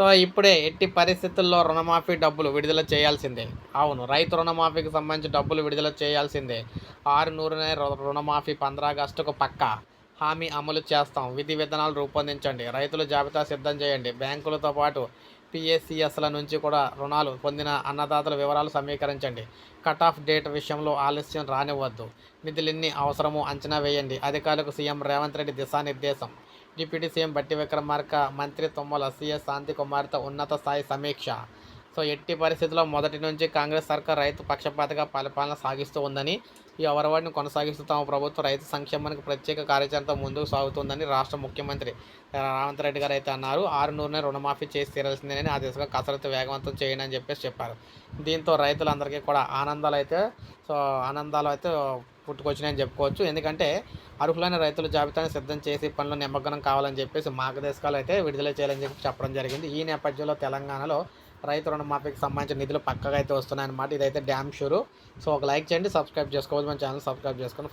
So ఇప్పుడే ఎట్టి పరిస్థితుల్లో రుణమాఫీ డబ్బులు విడుదల చేయాల్సిందే. అవును రైతు రుణమాఫీకి సంబంధించి డబ్బులు విడుదల చేయాల్సిందే. ఆరు నూరునే రు- రుణమాఫీ పంద్రాగస్టుకు పక్క. హామీ అమలు చేస్తాం. విధి విధానాలు రూపొందించండి. రైతుల జాబితా సిద్ధం చేయండి. బ్యాంకులతో పాటు పిఎస్సిఎస్ల నుంచి కూడా రుణాలు పొందిన అన్నదాతల వివరాలు సమీకరించండి. కట్ ఆఫ్ డేట్ విషయంలో ఆలస్యం రానివ్వద్దు. నిధులెన్ని అవసరమో అంచనా వేయండి. అధికారులకు సీఎం రేవంత్ రెడ్డి దిశానిర్దేశం. డిప్యూటీ సీఎం బట్టి విక్రమార్క మంత్రి తుమ్మల సీఎస్ శాంతి కుమార్తె ఉన్నత స్థాయి సమీక్ష. సో ఎట్టి పరిస్థితుల్లో మొదటి నుంచి కాంగ్రెస్ సర్కార్ రైతు పక్షపాతగా పరిపాలన సాగిస్తూ ఉందని ఈ అవరవాడిని కొనసాగిస్తూ తమ ప్రభుత్వం రైతు సంక్షేమానికి ప్రత్యేక కార్యాచరణతో ముందుకు సాగుతుందని రాష్ట్ర ముఖ్యమంత్రి రేవంత్ రెడ్డి గారు అయితే అన్నారు. ఆరు నూరునే రుణమాఫీ చేసి తీరాల్సిందేనని ఆ దిశగా కసరత్తు వేగవంతం చేయండి అని చెప్పేసి చెప్పారు. దీంతో రైతులందరికీ కూడా ఆనందాలు అయితే సో ఆనందాలు అయితే పుట్టుకొచ్చినాయని చెప్పుకోవచ్చు. ఎందుకంటే అర్హులైన రైతుల జాబితాను సిద్ధం చేసి పనులు నిమగ్నం కావాలని చెప్పేసి మార్గదర్శకాలు అయితే విడుదల చేయాలని చెప్పి చెప్పడం జరిగింది. ఈ నేపథ్యంలో తెలంగాణలో రైతు రుణమాఫీకి సంబంధించిన నిధులు పక్కగా అయితే వస్తున్నాయన్నమాట. ఇదైతే డ్యామ్ షూరు. సో ఒక లైక్ చేయండి సబ్స్క్రైబ్ చేసుకోవచ్చు. మన ఛానల్ సబ్స్క్రైబ్ చేసుకొని